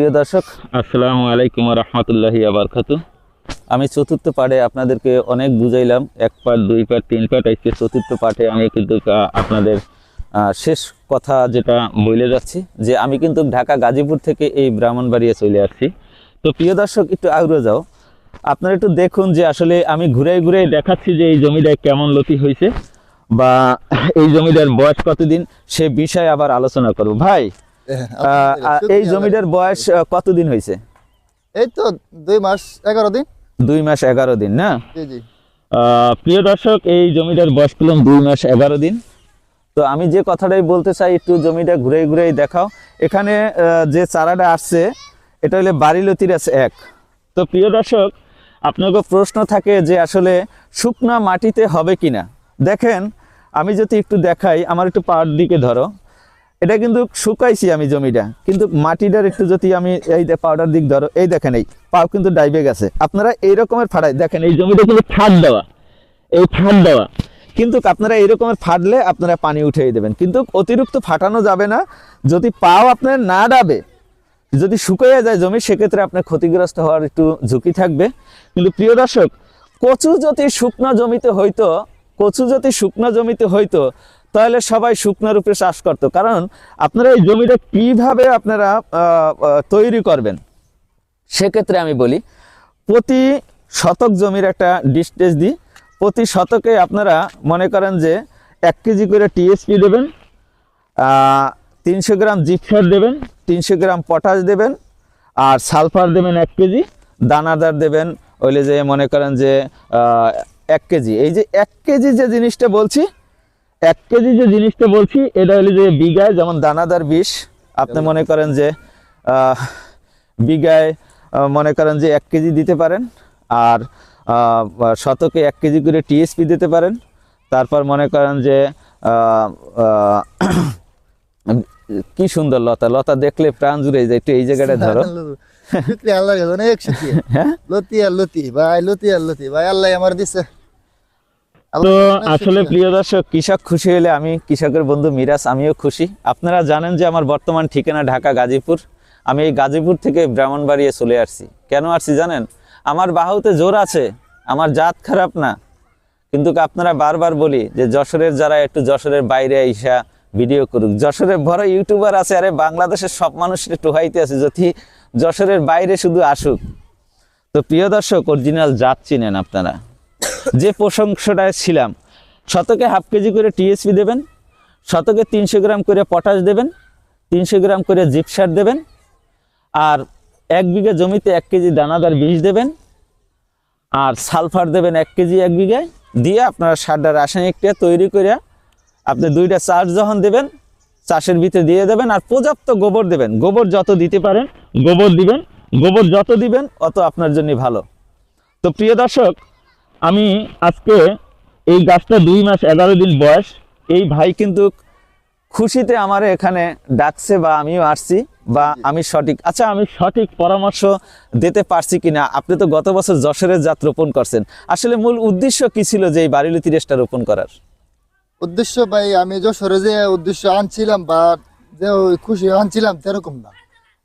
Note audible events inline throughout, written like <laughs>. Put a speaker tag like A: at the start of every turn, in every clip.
A: প্রিয় দর্শক আসসালামু আলাইকুম রহমতুল্লাহি আবরকাতু আমি চতুর্থ পাঠে আপনাদেরকে অনেক বুঝাইলাম। এক পাঠ দুই পাঠ তিন পাঠ আজকে চতুর্থ পাঠে আমি কিন্তু আপনাদের শেষ কথা যেটা বলে যাচ্ছি যে আমি কিন্তু ঢাকা গাজীপুর থেকে এই ব্রাহ্মণবাড়িয়া চলে আসছি। তো প্রিয় দর্শক একটু আগ্রহ যাও। আপনারা একটু দেখুন যে আসলে আমি ঘুরে ঘুরে দেখাচ্ছি যে এই জমিটা কেমন লতি হয়েছে বা এই জমিটার বয়স কতদিন সে বিষয়ে আবার আলোচনা করব। ভাই এই জমিটার বয়স কতদিন হয়েছে?
B: এই তো দুই মাস এগারো দিন।
A: দুই মাস এগারো দিন না? প্রিয় দর্শক এই জমিটার বয়স পেলাম দুই মাস এগারো দিন। তো আমি যে কথাটাই বলতে চাই একটু জমিটা ঘুরে ঘুরে দেখাও। এখানে যে চারাটা আসছে এটা হলে আছে এক। তো প্রিয় দর্শক আপনাকে প্রশ্ন থাকে যে আসলে শুকনা মাটিতে হবে কিনা? দেখেন আমি যদি একটু দেখাই আমার একটু পাওয়ার দিকে ধরো। এটা কিন্তু শুকাইছি আমি জমিটা। কিন্তু মাটিটার একটু যদি আমি এই পাউডার দিক ধরো, এই দেখেন এই পাও কিন্তু ডাইবে গেছে আপনারা এই রকমের ফাড়াই দেখেন এই জমিটা কিন্তু ফাট দেওয়া। এই ফাট দেওয়া। কিন্তু আপনারা এই রকমের ফাটলে আপনারা পানি উঠিয়ে দেবেন। কিন্তু অতিরিক্ত ফাটানো যাবে না। যদি পাও আপনার না ডাবে, যদি শুকিয়ে যায় জমি, সেক্ষেত্রে আপনার ক্ষতিগ্রস্ত হওয়ার একটু ঝুঁকি থাকবে। কিন্তু প্রিয় দর্শক, কচু যদি শুকনো জমিতে হইতো, কচু যদি শুকনো জমিতে হইতো তাহলে সবাই শুকনো রূপে চাষ করতো। কারণ আপনারা এই জমিটা কীভাবে আপনারা তৈরি করবেন, সেক্ষেত্রে আমি বলি, প্রতি শতক জমির একটা ডিস্টেন্স দিই। প্রতি শতকে আপনারা মনে করেন যে এক কেজি করে টিএসপি দেবেন তিনশো গ্রাম জিপসার দেবেন, তিনশো গ্রাম পটাশ দেবেন, আর সালফার দেবেন এক কেজি, দানাদার দেবেন ওইলে যে মনে করেন যে এক কেজি। এই যে এক কেজি যে জিনিসটা বলছি এক কেজি যে জিনিসটা বলছি এটা হলো যে বিঘায় যেমন দানাদার বিষ আপনি মনে করেন যে বিঘায় মনে করেন যে এক কেজি দিতে পারেন আর শতকে এক কেজি করে টিএসপি দিতে পারেন তারপর মনে করেন যে <clears throat> কি সুন্দর লতা লতা দেখলে প্রাণ জুড়ে যায় একটু এই জায়গাটা <laughs> ধরো।
B: শুক্রিয়া আল্লাহ <laughs>
A: হ্যাঁ?
B: লতি আর লতি ভাই লতি আর লতি ভাই আল্লাহ আমার দিছে।
A: তো আসলে প্রিয় দর্শক, কৃষক খুশি হলে আমি, কৃষকের বন্ধু মিরাজ, আমিও খুশি। আপনারা জানেন যে আমার বর্তমান ঠিকানা ঢাকা গাজীপুর। আমি এই গাজীপুর থেকে ব্রাহ্মণবাড়িয়ে চলে আসছি। কেন আসছি জানেন? আমার বাহুতে জোর আছে, আমার জাত খারাপ না। কিন্তু আপনারা বারবার বলি যে যশোরের যারা একটু যশোরের বাইরে আইসা ভিডিও করুক। যশোরের বড় ইউটিউবার আছে, আরে বাংলাদেশের সব মানুষের টোহাইতে আছে, যদি যশোরের বাইরে শুধু আসুক। তো প্রিয় দর্শক, অরিজিনাল জাত চিনেন আপনারা। যে প্রশংসাটায় ছিলাম, শতকে হাফ কেজি করে টিএসপি দেবেন, শতকে তিনশো গ্রাম করে পটাশ দেবেন, তিনশো গ্রাম করে জিপসার দেবেন, আর এক বিঘা জমিতে এক কেজি দানাদার বীজ দেবেন, আর সালফার দেবেন এক কেজি এক বিঘায় দিয়ে আপনারা সারটা রাসায়নিকটা তৈরি করে আপনি দুইটা চাষ যখন দেবেন, চাষের ভিতরে দিয়ে দেবেন, আর পর্যাপ্ত গোবর দেবেন। গোবর যত দিতে পারেন, গোবর দিবেন, গোবর যত দিবেন, অত আপনার জন্য ভালো। তো প্রিয় দর্শক আমি আজকে এই গাছটা দুই মাস এগারো দিন বয়স। এই ভাই কিন্তু খুশিতে আমার এখানে ডাকছে বা আমিও আসছি বা আমি সঠিক আচ্ছা আমি সঠিক পরামর্শ দিতে পারছি কিনা? আপনি তো গত বছর যশোরের জাত রোপণ করছেন। আসলে মূল উদ্দেশ্য কি ছিল যে এই বাড়িলতি রেসটা রোপণ করার?
B: উদ্দেশ্য ভাই আমি যশোরে যে উদ্দেশ্য আনছিলাম বা যে খুশি আনছিলাম সেরকম না।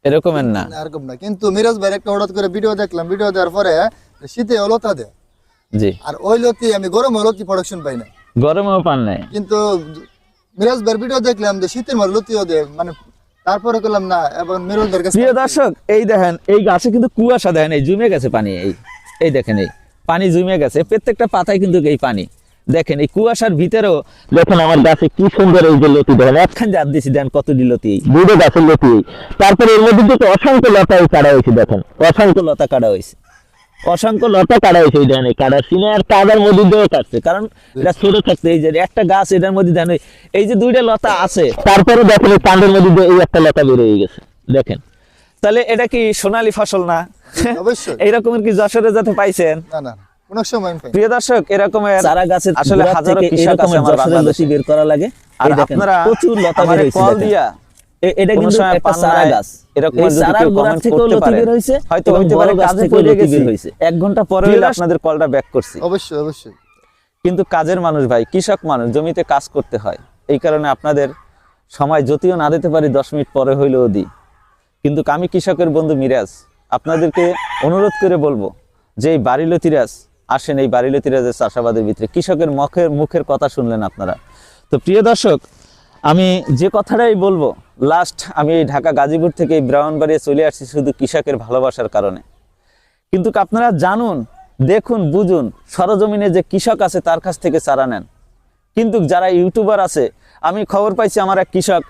A: এরকমের না।
B: এরকম না। কিন্তু মিরাজ ভাই একটা হঠাৎ করে ভিডিও দেখলাম। ভিডিও দেওয়ার পরে শীতে লতা দেয়।
A: জি।
B: আর ওই লতি আমি গরম লতি প্রোডাকশন পাই না।
A: গরমেও পান নাই।
B: কিন্তু মিরাজ ভাইয়ের ভিডিও দেখলাম যে শীতের মার লতিও দেয় মানে তারপরে করলাম না এবং কাছে
A: প্রিয় দর্শক এই দেখেন এই গাছে কিন্তু কুয়াশা দেখেন এই জমে গেছে পানি এই এই দেখেন এই পানি জমে গেছে প্রত্যেকটা পাতায় কিন্তু এই পানি। দেখেন এই কুয়াশার ভিতরেও দেখেন আমার গাছে কি সুন্দর এই যে লতি দেখেন একখান জাত দিয়েছি দেন কতটি লতি দুটো গাছের লতি তারপরে এর মধ্যে কিন্তু অসংখ্য লতা কাটা হয়েছে দেখেন অসংখ্য লতা কাটা হয়েছে। অসংখ্য লতা কাটা হয়েছে এই দেখেন এই সিনে আর কাদার মধ্যে দিয়েও কাটছে কারণ এটা ছোট থাকতে এই যে একটা গাছ এটার মধ্যে দেখেন এই- যে দুইটা লতা আছে তারপরে দেখেন এই কাণ্ডের মধ্যে দিয়ে এই একটা লতা বের হয়ে গেছে দেখেন। তাহলে এটা কি সোনালী ফসল না?
B: অবশ্যই।
A: এইরকমের কি যশোরে যাতে পাইছেন?
B: না না কোনো সময় আমি পাই না।
A: প্রিয় দর্শক এরকমের
C: চারা গাছের
A: আসলে হাজারো কৃষক আছে আমার
C: যশোরের
A: বাংলাদেশে।
C: বের করা লাগে।
A: আর আপনারা
C: প্রচুর লতা বের হয়েছে
A: কল দিয়া
C: এটা কিন্তু একটা চারা গাছ
A: এরকম
C: চারার গোড়া
A: করতে
C: লতি বের হয়েছে
A: হয়তো হইতে পারে কাজে পড়ে গেছি
C: হয়েছে
A: এক ঘণ্টা পরে আপনাদের কলটা ব্যাক করছি।
B: অবশ্যই অবশ্যই।
A: কিন্তু কাজের মানুষ ভাই কৃষক মানুষ জমিতে কাজ করতে হয়। এই কারণে আপনাদের সময় যদিও না দিতে পারি দশ মিনিট পরে হইলেও দিই। কিন্তু আমি কৃষকের বন্ধু মিরাজ আপনাদেরকে অনুরোধ করে বলব যে এই বাড়িলতিরাজ আসেন এই বাড়িলতিরাজের চাষাবাদের ভিতরে। কৃষকের মুখের মুখের কথা শুনলেন আপনারা। তো প্রিয় দর্শক আমি যে কথাটাই বলব লাস্ট আমি ঢাকা গাজীপুর থেকে ব্রাহ্মণবাড়িয়ে চলে আসছি শুধু কৃষকের ভালোবাসার কারণে। কিন্তু আপনারা জানুন, দেখুন, বুঝুন, সরজমিনে যে কৃষক আছে তার কাছ থেকে চারা নেন। কিন্তু যারা ইউটিউবার আছে, আমি খবর পাইছি আমার এক কৃষক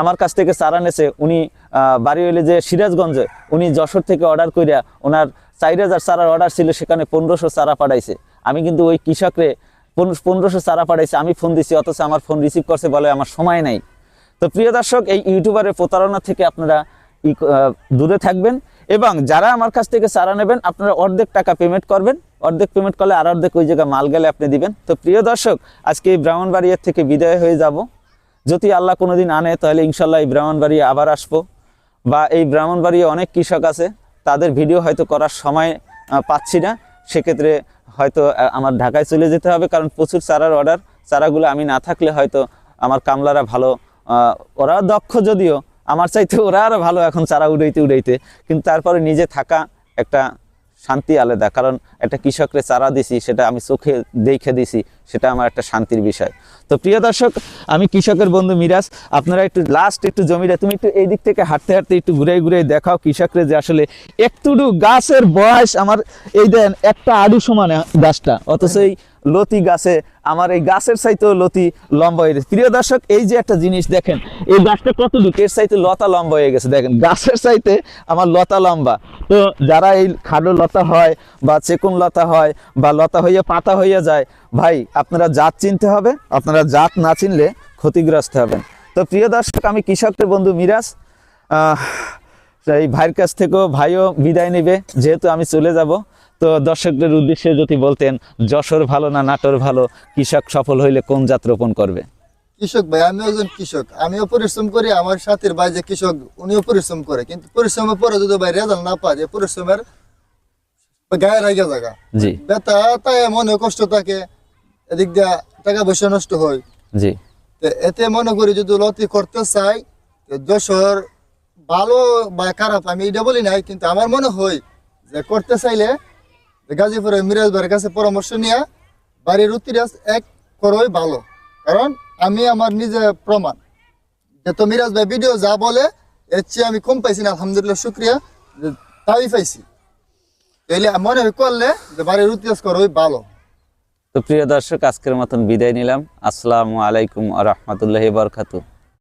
A: আমার কাছ থেকে চারা নেছে, উনি বাড়ি হইলে যে সিরাজগঞ্জে, উনি যশোর থেকে অর্ডার করিয়া ওনার চার হাজার চারার অর্ডার ছিল, সেখানে পনেরোশো চারা পাঠাইছে। আমি কিন্তু ওই কৃষকরে পনেরোশো চারা পাঠাইছে, আমি ফোন দিছি, অথচ আমার ফোন রিসিভ করছে বলে আমার সময় নাই। তো প্রিয় দর্শক, এই ইউটিউবারের প্রতারণা থেকে আপনারা দূরে থাকবেন এবং যারা আমার কাছ থেকে চারা নেবেন, আপনারা অর্ধেক টাকা পেমেন্ট করবেন। অর্ধেক পেমেন্ট করলে আর অর্ধেক ওই জায়গায় মাল গেলে আপনি দিবেন। তো প্রিয় দর্শক, আজকে এই ব্রাহ্মণবাড়িয়ার থেকে বিদায় হয়ে যাব। যদি আল্লাহ কোনোদিন আনে, তাহলে ইনশাল্লাহ এই ব্রাহ্মণবাড়িয়া আবার আসব। বা এই ব্রাহ্মণবাড়িয়া অনেক কৃষক আছে, তাদের ভিডিও হয়তো করার সময় পাচ্ছি না। সেক্ষেত্রে হয়তো আমার ঢাকায় চলে যেতে হবে, কারণ প্রচুর চারার অর্ডার চারাগুলো আমি না থাকলে হয়তো আমার কামলারা ভালো ওরা দক্ষ যদিও, আমার চাইতে ওরা আরও ভালো এখন চারা উড়াইতে উড়াইতে। কিন্তু তারপরে নিজে থাকা একটা শান্তি আলাদা, কারণ একটা কৃষকরে চারা দিছি, সেটা আমি চোখে দেখে দিছি, সেটা আমার একটা শান্তির বিষয়। তো প্রিয় দর্শক, আমি কৃষকের বন্ধু মিরাজ, আপনারা একটু লাস্ট একটু জমিটা, তুমি একটু এই দিক থেকে হাঁটতে হাঁটতে একটু ঘুরে ঘুরে দেখাও কৃষকরে যে আসলে একটুডু গাছের বয়স আমার, এই দেন একটা আড়ু সমানে গাছটা, অথচ এই লতি গাছে আমার এই গাছের চাইতেও লতি লম্বা হয়ে গেছে। প্রিয় দর্শক, এই যে একটা জিনিস দেখেন, এই গাছটা কতটুকু এর সাইতে লতা লম্বা হয়ে গেছে। দেখেন, গাছের সাইতে আমার লতা লম্বা। তো যারা এই খাডো লতা হয় বা চেকুন লতা হয় বা লতা হইয়া পাতা হইয়া যায়, ভাই, আপনারা জাত চিনতে হবে, আপনারা জাত না চিনলে ক্ষতিগ্রস্ত হবেন। তো প্রিয় দর্শক, আমি কৃষকের বন্ধু মিরাজ এই ভাইয়ের কাছ থেকেও ভাইও বিদায় নেবে। যেহেতু আমি চলে যাব তো দর্শকদের উদ্দেশ্যে যদি বলতেন যশোর ভালো না নাটোর ভালো? কৃষক সফল হইলে কোন জাত রোপণ করবে?
B: কৃষক ভাই আমিও একজন কৃষক। আমিও পরিশ্রম করি আমার সাথের ভাই যে কৃষক উনিও পরিশ্রম করে। কিন্তু পরিশ্রমের পরে যদি ভাই রেজাল্ট না পায় যে পরিশ্রমের গায়ে রাগে জায়গা।
A: জি।
B: তাই মনে কষ্ট থাকে এদিক দিয়া টাকা পয়সা নষ্ট হয়।
A: জি।
B: এতে মনে করি যদি লতি করতে চাই যশোর ভালো বা খারাপ আমি এটা বলি নাই কিন্তু আমার মনে হয় যে করতে চাইলে যে গাজীপুরে মিরাজ ভাইয়ের কাছে পরামর্শ নিয়ে বাড়ির উত্তিরাজ এক করোই ভালো। কারণ আমি আমার নিজে প্রমাণ। যে তো মিরাজ ভাই ভিডিও যা বলে, এর চেয়ে আমি কম পাইছি না, আলহামদুলিল্লাহ, শুক্রিয়া। তাই পাইছি। তাইলে মনে করলে যে বাড়ির উত্তিরাজ করোই ভালো।
A: তো প্রিয় দর্শক, আজকের মতন বিদায় নিলাম। আসসালামু আলাইকুম আ রহমতুল্লাহি বরকাতু